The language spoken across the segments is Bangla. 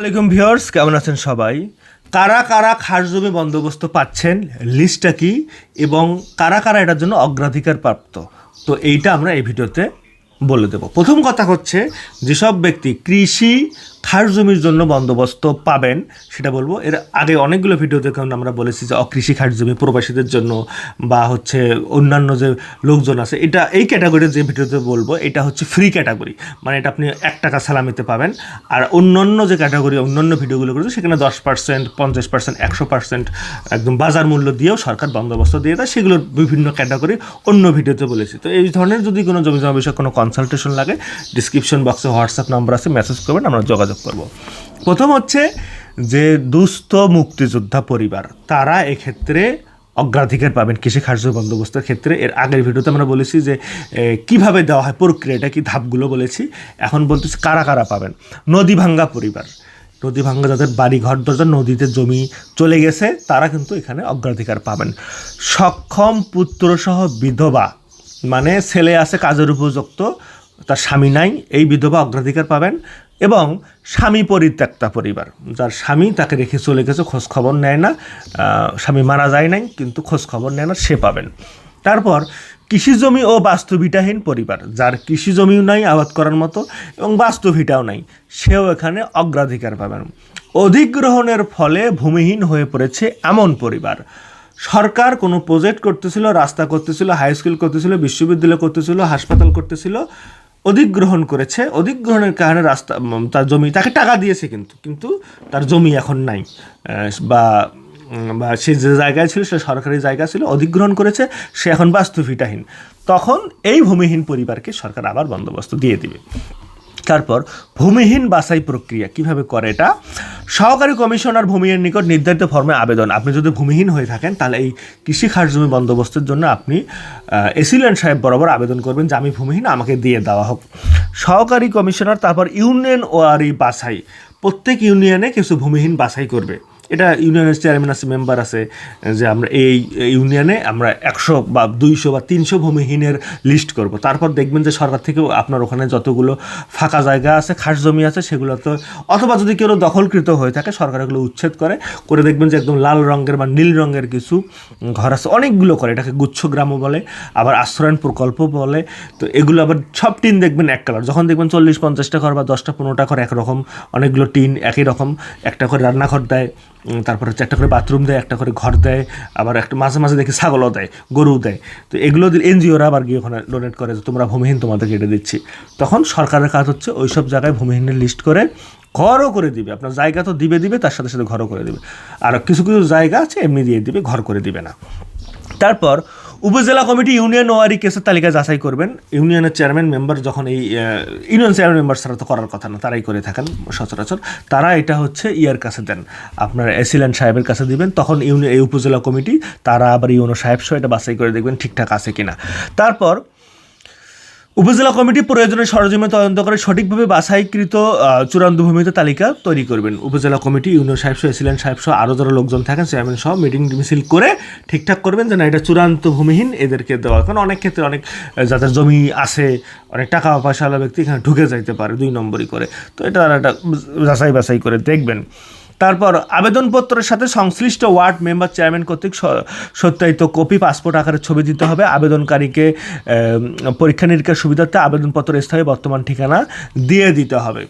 আলাইকুম ভিউয়ার্স, কেমন আছেন সবাই? কারা কারা খাস জমি বন্দোবস্ত পাচ্ছেন? লিস্টটা কি? এবং কারা কারা এটার জন্য অগ্রাধিকার প্রাপ্ত? তো এইটা আমরা এই ভিডিওতে বলে দেব। প্রথম কথা হচ্ছে, যেসব ব্যক্তি কৃষি খাস জমির জন্য বন্দোবস্ত পাবেন, সেটা বলব। এর আগে অনেকগুলো ভিডিও দেখুন আমরা বলেছি যে অকৃষি খাস জমি প্রবাসীদের জন্য বা হচ্ছে অন্যান্য যে লোকজন আছে, এটা এই ক্যাটাগরির যে ভিডিওতে বলব, এটা হচ্ছে ফ্রি ক্যাটাগরি। মানে এটা আপনি এক টাকা সালামিতে পাবেন। আর অন্যান্য যে ক্যাটাগরি, অন্যান্য ভিডিওগুলো করেছে, সেখানে দশ পার্সেন্ট, পঞ্চাশ পার্সেন্ট, একশো পার্সেন্ট একদম বাজার মূল্য দিয়েও সরকার বন্দোবস্ত দিয়ে দেয়। সেগুলোর বিভিন্ন ক্যাটাগরি অন্য ভিডিওতে বলেছি। তো এই ধরনের যদি কোনো জমি জমা বিষয়ে কোনো কনসালটেশন লাগে ডিসক্রিপশন বক্সে হোয়াটসঅ্যাপ নাম্বার আছে মেসেজ করবেন, আমরা যোগাযোগ করব। প্রথম হচ্ছে যে দুস্থ মুক্তিযোদ্ধা পরিবার, তারা এক্ষেত্রে অগ্রাধিকার পাবেন কৃষি খাদ্য বন্দোবস্তের ক্ষেত্রে। এর আগের ভিডিওতে আমরা বলেছি যে কীভাবে দেওয়া হয় প্রক্রিয়াটা, কি ধাপগুলো বলেছি। এখন বলতেছি কারা কারা পাবেন? নদী ভাঙ্গা পরিবার। নদী ভাঙ্গা যাদের বাড়ি ঘর দরজা, নদীতে জমি চলে গেছে, তারা কিন্তু এখানে অগ্রাধিকার পাবেন। সক্ষম পুত্রসহ বিধবা মানে ছেলে আছে কাজের উপযুক্ত, তার স্বামী নাই, এই বিধবা অগ্রাধিকার পাবেন। এবং স্বামী পরিত্যক্তা পরিবার। যার স্বামী তাকে রেখে চলে গেছে খোঁজ খবর নেয় না। স্বামী মারা যায় নাই, কিন্তু খোঁজ খবর নেয় না, সে পাবেন। তারপর কৃষি জমি ও বাস্তুভিটাহীন পরিবার, যার কৃষি জমিও নাই আবাদ করার মতো এবং বাস্তুভিটাও নাই, সেও এখানে অগ্রাধিকার পাবেন। অধিগ্রহণের ফলে ভূমিহীন হয়ে পড়েছে এমন পরিবার। সরকার কোনো প্রজেক্ট করতেছিল, রাস্তা করতেছিল, হাই স্কুল করতেছিল, বিশ্ববিদ্যালয় করতেছিল, হাসপাতাল করতেছিল অধিগ্রহণ করেছে। অধিগ্রহণের কারণে রাস্তা তার জমি, তাকে টাকা দিয়েছে কিন্তু কিন্তু তার জমি এখন নাই। বা বা সে যে জায়গায় ছিল, সে সরকারি জায়গা ছিল, অধিগ্রহণ করেছে, সে এখন বাস্তুভিটাহীন তখন এই ভূমিহীন পরিবারকে সরকার আবার বন্দোবস্ত দিয়ে দিবে। তারপর ভূমিহীন বাছাই প্রক্রিয়া কীভাবে করে এটা? সহকারী কমিশনার ভূমিহীন নিকট নির্ধারিত ফর্মে আবেদন। আপনি যদি ভূমিহীন হয়ে থাকেন, তাহলে এই কৃষি খাসজমি বন্দোবস্তের জন্য আপনি এসিলেন্ট সাহেব বরাবর আবেদন করবেন যে আমি ভূমিহীন, আমাকে দিয়ে দেওয়া হোক। সহকারী কমিশনার, তারপর ইউনিয়ন ওয়ারি বাছাই। প্রত্যেক ইউনিয়নে কিছু ভূমিহীন বাছাই করবে। এটা ইউনিয়নের চেয়ারম্যান আছে মেম্বার আছে, যে আমরা এই ইউনিয়নে আমরা একশো বা দুইশো বা তিনশো ভূমিহীনের লিস্ট করব। তারপর দেখবেন যে সরকার থেকেও আপনার ওখানে যতগুলো ফাঁকা জায়গা আছে, খাস জমি আছে সেগুলো তো অথবা যদি কেউ দখলকৃত হয়ে থাকে, সরকার এগুলো উচ্ছেদ করে করে দেখবেন যে একদম লাল রঙের বা নীল রঙের কিছু ঘর আছে, অনেকগুলো করে, এটাকে গুচ্ছ গ্রামও বলে, আবার আশ্রয়ণ প্রকল্প বলে, তো এগুলো আবার সব টিন দেখবেন এক কালার যখন দেখবেন চল্লিশ পঞ্চাশটা ঘর বা দশটা পনেরোটা ঘর একরকম, অনেকগুলো টিন একই রকম, একটা করে রান্নাঘর দেয় তারপর হচ্ছে একটা করে বাথরুম দেয়, একটা করে ঘর দেয়, আবার একটা মাঝে মাঝে দেখি ছাগলও দেয়, গরু দেয়। তো এগুলো এনজিওরা আবার গিয়ে ওখানে ডোনেট করে যে তোমরা ভূমিহীন তোমাদেরকে এটা দিচ্ছি। তখন সরকারের কাজ হচ্ছে ওই সব জায়গায় ভূমিহীনের লিস্ট করে ঘরও করে দিবে। আপনার জায়গা তো দিবে দিবে, তার সাথে সাথে ঘরও করে দিবে। আর কিছু কিছু জায়গা আছে, এমনি দিয়ে দিবে, ঘর করে দিবে না। তারপর উপজেলা কমিটি ইউনিয়ন ওয়ারি কেসের তালিকা যাচাই করবেন। ইউনিয়নের চেয়ারম্যান, মেম্বার যখন এই ইউনিয়ন চেয়ারম্যান মেম্বার ছাড়া তো করার কথা না, তারাই করে থাকেন সচরাচর। তারা এটা হচ্ছে ইয়ার কাছে দেন। আপনার এসিল্যান্ড সাহেবের কাছে দিবেন, তখন ইউনিয়ন এই উপজেলা কমিটি, তারা আবার ইউনো সাহেব সহ এটা বাছাই করে দেখবেন ঠিকঠাক আছে কিনা। তারপর উপজেলা কমিটি প্রয়োজনে সরজমে তদন্ত করে সঠিকভাবে বাছাইকৃত চূড়ান্ত ভূমিতে তালিকা তৈরি করবেন। উপজেলা কমিটি ইউনিয়ন সাহেব সহ এসিলেন্ট সাহেব সহ আরও যারা লোকজন থাকেন, চেয়ারম্যান সহ মিটিং মিছিল করে ঠিকঠাক করবেন যে না এটা চূড়ান্ত ভূমিহীন এদেরকে দেওয়া কারণ অনেক ক্ষেত্রে অনেক যাদের জমি আছে, অনেক টাকা পয়সাওয়ালা ব্যক্তি এখানে ঢুকে যাইতে পারে দুই নম্বরই করে। তো এটা একটা যাচাই বাছাই করে দেখবেন। তারপর আবেদনপত্রের সাথে সংশ্লিষ্ট ওয়ার্ড মেম্বার চেয়ারম্যান কর্তৃক সত্যায়িত কপি, পাসপোর্ট আকারে ছবি দিতে হবে। আবেদনকারীকে পরীক্ষা নিরীক্ষার সুবিধার্থে আবেদনপত্র স্থায়ী বর্তমান ঠিকানা দিয়ে দিতে হবে।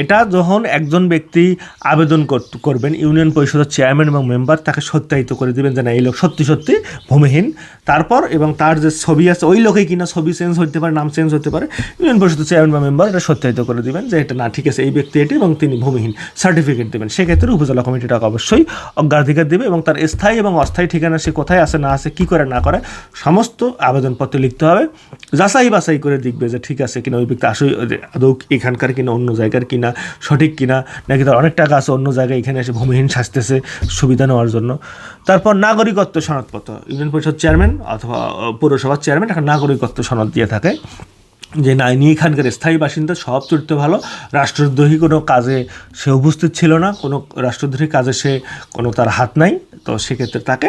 এটা যখন একজন ব্যক্তি আবেদন কর- করবেন, ইউনিয়ন পরিষদের চেয়ারম্যান এবং মেম্বার তাকে সত্যায়িত করে দিবেন যে না, এই লোক সত্যি সত্যি ভূমিহীন। তারপর এবং তার যে ছবি আছে, ওই লোকেই কিনা ছবি চেঞ্জ হতে পারে, নাম চেঞ্জ হতে পারে, ইউনিয়ন পরিষদের চেয়ারম্যান বা মেম্বার এটা সত্যায়িত করে দিবেন যে এটা না, ঠিক আছে, এই ব্যক্তি এটি এবং তিনি ভূমিহীন। সার্টিফিকেট দেবেন। সেক্ষেত্রে উপজেলা কমিটিটাকে অবশ্যই অগ্রাধিকার দেবে এবং তার স্থায়ী এবং অস্থায়ী ঠিকানা সে কোথায় আছে, না আছে, কী করে, না করে, সমস্ত আবেদনপত্র লিখতে হবে। যাচাই বাছাই করে দেখবে যে ঠিক আছে কিনা ওই ব্যক্তি আসলে আদৌ এখানকার কিনা, অন্য জায়গার কিনা সঠিক কিনা, নাকি তার অনেক টাকা আছে, অন্য জায়গায় এখানে এসে ভূমিহীন সাজতেছে সুবিধা নেওয়ার জন্য। তারপর নাগরিকত্ব সনদপত্র, ইউনিয়ন পরিষদ চেয়ারম্যান অথবা পৌরসভার চেয়ারম্যান একটা নাগরিকত্ব সনদ দিয়ে থাকে। যে নাইনি এখানকার স্থায়ী বাসিন্দা সব চরিত্র ভালো। রাষ্ট্রদ্রোহী কোনো কাজে সে উপস্থিত ছিল না। কোনো রাষ্ট্রদ্রোহী কাজে সে কোনো তার হাত নাই। তো সেক্ষেত্রে তাকে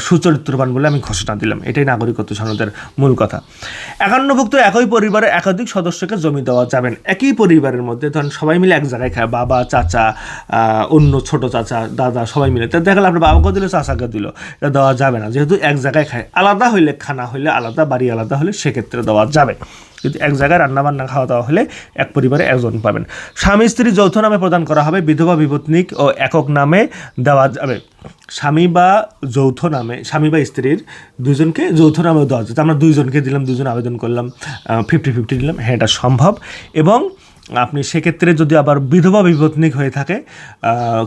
সুচরিত্রবান বলে আমি ঘোষণা দিলাম। এটাই নাগরিকত্ব সনদের মূল কথা। একান্নভুক্ত একই পরিবারের একাধিক সদস্যকে জমি দেওয়া যাবে না। একই পরিবারের মধ্যে ধরেন সবাই মিলে এক জায়গায় খায়। বাবা, চাচা অন্য ছোট চাচা, দাদা, সবাই মিলে। তা দেখালে আপনার বাবাকে দিল, চাচাকে দিল। এটা দেওয়া যাবে না। যেহেতু এক জায়গায় খায়। আলাদা হইলে খানা হইলে আলাদা, বাড়ি আলাদা হলে সেক্ষেত্রে দেওয়া যাবে। কিন্তু এক জায়গায় রান্নাবান্না খাওয়া দাওয়া হলে এক পরিবারে একজন পাবেন। স্বামী স্ত্রী যৌথ নামে প্রদান করা হবে, বিধবা, বিপত্নিক ও একক নামে দেওয়া যাবে। স্বামী বা যৌথ নামে, স্বামী বা স্ত্রীর দুজনকে যৌথ নামেও দেওয়া যাচ্ছে। আমরা দুইজনকে দিলাম দুজন আবেদন করলাম ফিফটি ফিফটি দিলাম হ্যাঁ এটা সম্ভব। এবং আপনি সেক্ষেত্রে যদি আবার বিধবা, বিপত্নিক হয়ে থাকে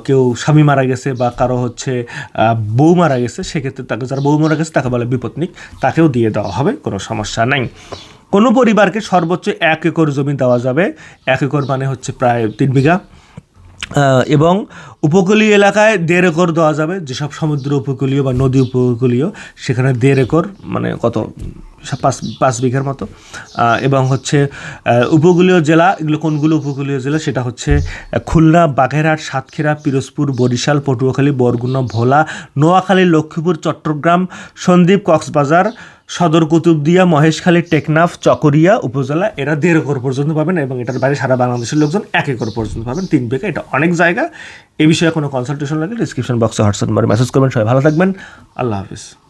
কেউ স্বামী মারা গেছে বা কারও হচ্ছে বউ মারা গেছে, সেক্ষেত্রে তাকে, যার বউ মারা গেছে, তাকে বলে বিপত্নিক, তাকেও দিয়ে দেওয়া হবে, কোনো সমস্যা নাই। কোনো পরিবারকে সর্বোচ্চ এক একর জমি দেওয়া যাবে। এক একর মানে হচ্ছে প্রায় তিন বিঘা। এবং উপকূলীয় এলাকায় দেড় একর দেওয়া যাবে, যেসব সমুদ্র উপকূলীয় বা নদী উপকূলীয়, সেখানে দেড় একর মানে কত? পাঁচ পাঁচ বিঘার মতো। এবং হচ্ছে উপকূলীয় জেলা, এগুলো কোনগুলো উপকূলীয় জেলা? সেটা হচ্ছে, খুলনা বাঘেরহাট সাতক্ষীরা, পিরোজপুর, বরিশাল, পটুয়াখালী, বরগুনা, ভোলা, নোয়াখালী, লক্ষ্মীপুর, চট্টগ্রাম, সন্দ্বীপ, কক্সবাজার সদর কুতুবদিয়া, মহেশখালী, টেকনাফ, চকরিয়া উপজেলা, এরা দেড় একর পর্যন্ত পাবেন এবং এটার বাইরে সারা বাংলাদেশের লোকজন এক একর পর্যন্ত পাবেন, তিন বিঘা এটা অনেক জায়গা। এ বিষয়ে কোনো কনসালটেশন লাগলে ডিসক্রিপশন বক্সে হোয়াটসঅ্যাপ নম্বরে মেসেজ করবেন। সবাই ভালো থাকবেন। আল্লাহ হাফিজ।